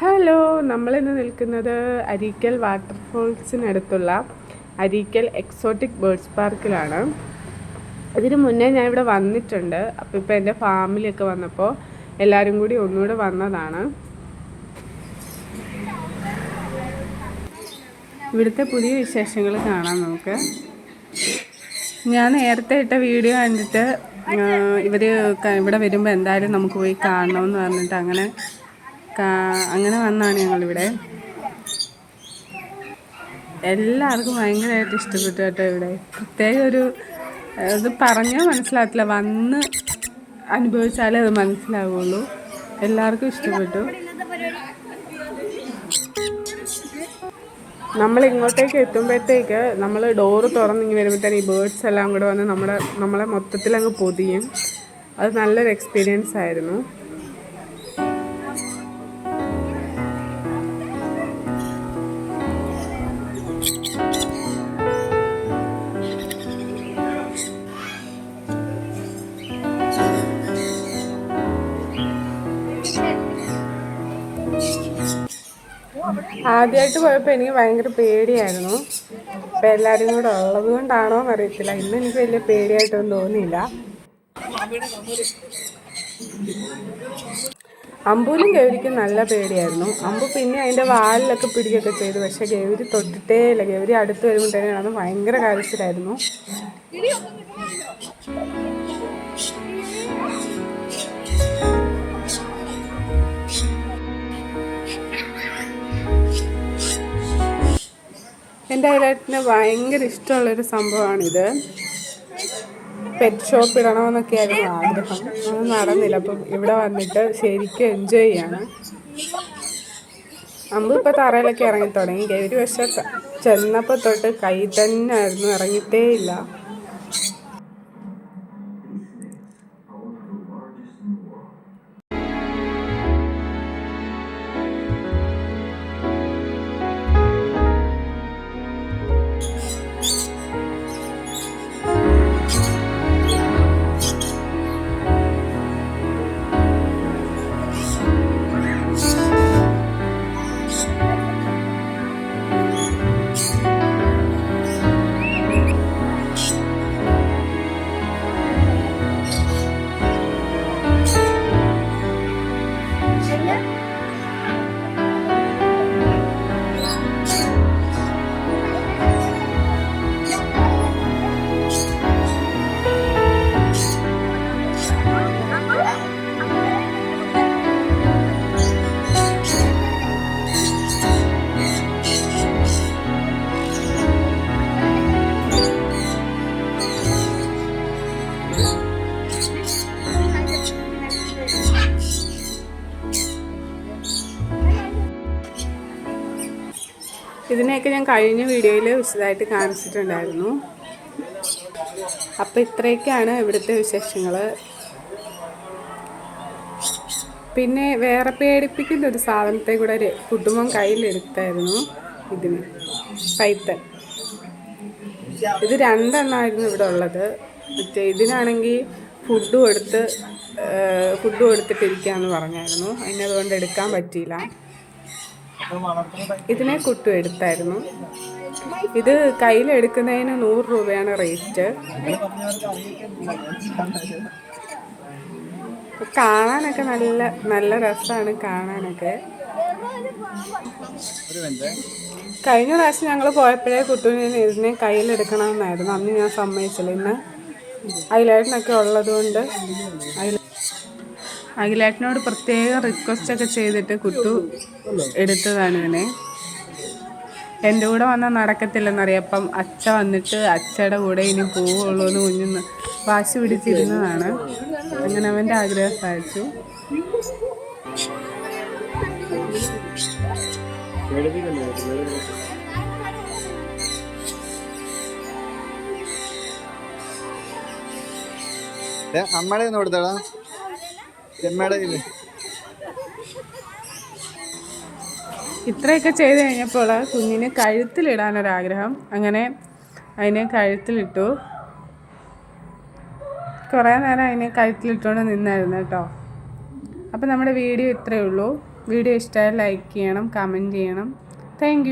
Hello നമ്മളിന്ന് നിൽക്കുന്നത് അരീക്കൽ വാട്ടർഫോൾസിനടുത്തുള്ള അരീക്കൽ എക്സോട്ടിക് ബേർഡ്സ് പാർക്കിലാണ്. ഇതിന് മുന്നേ ഞാൻ ഇവിടെ വന്നിട്ടുണ്ട്. അപ്പോൾ ഇപ്പോൾ എന്റെ ഫാമിലിയൊക്കെ വന്നപ്പോൾ എല്ലാവരും കൂടി ഒന്നുകൂടെ വന്നതാണ്. ഇവിടുത്തെ പുതിയ വിശേഷങ്ങൾ കാണാം നമുക്ക്. ഞാൻ നേരത്തെ ഇട്ട വീഡിയോ കണ്ടിട്ട് ഇവർ ഇവിടെ വരുമ്പോൾ എന്തായാലും നമുക്ക് പോയി കാണണമെന്ന് പറഞ്ഞിട്ട് അങ്ങനെ അങ്ങനെ വന്നാണ് ഞങ്ങളിവിടെ. എല്ലാവർക്കും ഭയങ്കരമായിട്ട് ഇഷ്ടപ്പെട്ടു കേട്ടോ ഇവിടെ. പ്രത്യേക ഒരു ഇത് പറഞ്ഞാൽ മനസ്സിലാകത്തില്ല വന്ന് അനുഭവിച്ചാലേ അത് മനസ്സിലാവുള്ളൂ. എല്ലാവർക്കും ഇഷ്ടപ്പെട്ടു. നമ്മൾ ഇങ്ങോട്ടേക്ക് എത്തുമ്പോഴത്തേക്ക് നമ്മൾ ഡോറ് തുറന്നിങ്ങി വരുമ്പോഴത്തേന് ഈ ബേർഡ്സ് എല്ലാം കൂടെ വന്ന് നമ്മുടെ നമ്മളെ മൊത്തത്തിൽ അങ്ങ് പൊതിയും. അത് നല്ലൊരു എക്സ്പീരിയൻസ് ആയിരുന്നു. ആദ്യമായിട്ട് പോയപ്പോൾ എനിക്ക് ഭയങ്കര പേടിയായിരുന്നു. ഇപ്പം എല്ലാവരും കൂടെ ഉള്ളത് കൊണ്ടാണോ എന്ന് അറിയത്തില്ല. ഇന്ന് എനിക്ക് വലിയ പേടിയായിട്ടൊന്നും തോന്നിയില്ല. അമ്പൂലും ഗൗരിക്കും നല്ല പേടിയായിരുന്നു. അമ്പു പിന്നെ അതിന്റെ വാലിലൊക്കെ പിടിക്കുകയൊക്കെ ചെയ്തു. പക്ഷെ ഗൗരി തൊട്ടിട്ടേ ഇല്ല. ഗൗരി അടുത്ത് വരുമ്പോൾ തന്നെയാണ് ഭയങ്കര കരച്ചിലായിരുന്നു. എന്റെ ഹൈലൈറ്റിന് ഭയങ്കര ഇഷ്ടമുള്ളൊരു സംഭവമാണിത്. പെറ്റ് ഷോപ്പ് ഇടണമെന്നൊക്കെയായിരുന്നു ആഗ്രഹം. അത് നടന്നില്ല. അപ്പം ഇവിടെ വന്നിട്ട് ശരിക്കും എൻജോയ് ചെയ്യാണ്. അമ്പ് ഇപ്പോൾ തറയിലൊക്കെ ഇറങ്ങി തുടങ്ങി. ഗൗരി പക്ഷെ ചെന്നപ്പോൾ തൊട്ട് കൈ തന്നെ ആയിരുന്നു ഇറങ്ങിയിട്ടേ ഇല്ല ഇതിനെയൊക്കെ ഞാൻ കഴിഞ്ഞ വീഡിയോയിൽ വിശദമായിട്ട് കാണിച്ചിട്ടുണ്ടായിരുന്നു. അപ്പോൾ ഇത്രയൊക്കെയാണ് ഇവിടുത്തെ വിശേഷങ്ങൾ പിന്നെ വേറെ പേടിപ്പിക്കുന്ന ഒരു സാധനത്തെ കൂടെ ഒരു കുടുംബം കയ്യിലെടുത്തായിരുന്നു ഇതിന്. പൈത്തൻ ഇത് രണ്ടെണ്ണമായിരുന്നു ഇവിടെ ഉള്ളത്. മറ്റേ ഇതിനാണെങ്കിൽ ഫുഡ് കൊടുത്ത് ഫുഡ് കൊടുത്തിട്ടിരിക്കാന്ന് പറഞ്ഞായിരുന്നു. അതിനതുകൊണ്ട് എടുക്കാൻ പറ്റിയില്ല. ഇതിനെ കുട്ടു എടുത്തായിരുന്നു. ഇത് കയ്യിലെടുക്കുന്നതിന് നൂറ് രൂപയാണ് റേറ്റ്. കാണാനൊക്കെ നല്ല നല്ല രസമാണ് കാണാനൊക്കെ. കഴിഞ്ഞ പ്രാവശ്യം ഞങ്ങൾ പോയപ്പോഴേ കുട്ടുവിനെ ഇതിനെ കയ്യിലെടുക്കണമെന്നായിരുന്നു. അന്ന് ഞാൻ സമ്മതിച്ചില്ല. ഇന്ന് അതിലായിട്ടൊക്കെ ഉള്ളത് കൊണ്ട് അഖിലേട്ടനോട് പ്രത്യേക റിക്വസ്റ്റ് ഒക്കെ ചെയ്തിട്ട് കുട്ടു എടുത്തതാണ് ഇതിനെ. എന്റെ കൂടെ വന്നാൽ അപ്പം അച്ഛ വന്നിട്ട് അച്ഛയുടെ കൂടെ ഇനി പോവുള്ളൂ എന്ന് കുഞ്ഞിന്ന് വാശി പിടിച്ചിരുന്നതാണ്. അങ്ങനെ അവന്റെ ആഗ്രഹം സാധിച്ചു. അമ്മയുടെ ഒന്ന് ഇത്രയൊക്കെ ചെയ്ത് കഴിഞ്ഞപ്പോൾ കുഞ്ഞിന് കഴുത്തിലിടാനൊരാഗ്രഹം. അങ്ങനെ അതിനെ കഴുത്തിലിട്ടു. കുറേ നേരം അതിനെ കഴുത്തിലിട്ടുകൊണ്ട് നിന്നായിരുന്നു കേട്ടോ. അപ്പോൾ നമ്മുടെ വീഡിയോ ഇത്രയേ ഉള്ളൂ. വീഡിയോ ഇഷ്ടമായി ലൈക്ക് ചെയ്യണം കമന്റ് ചെയ്യണം. താങ്ക്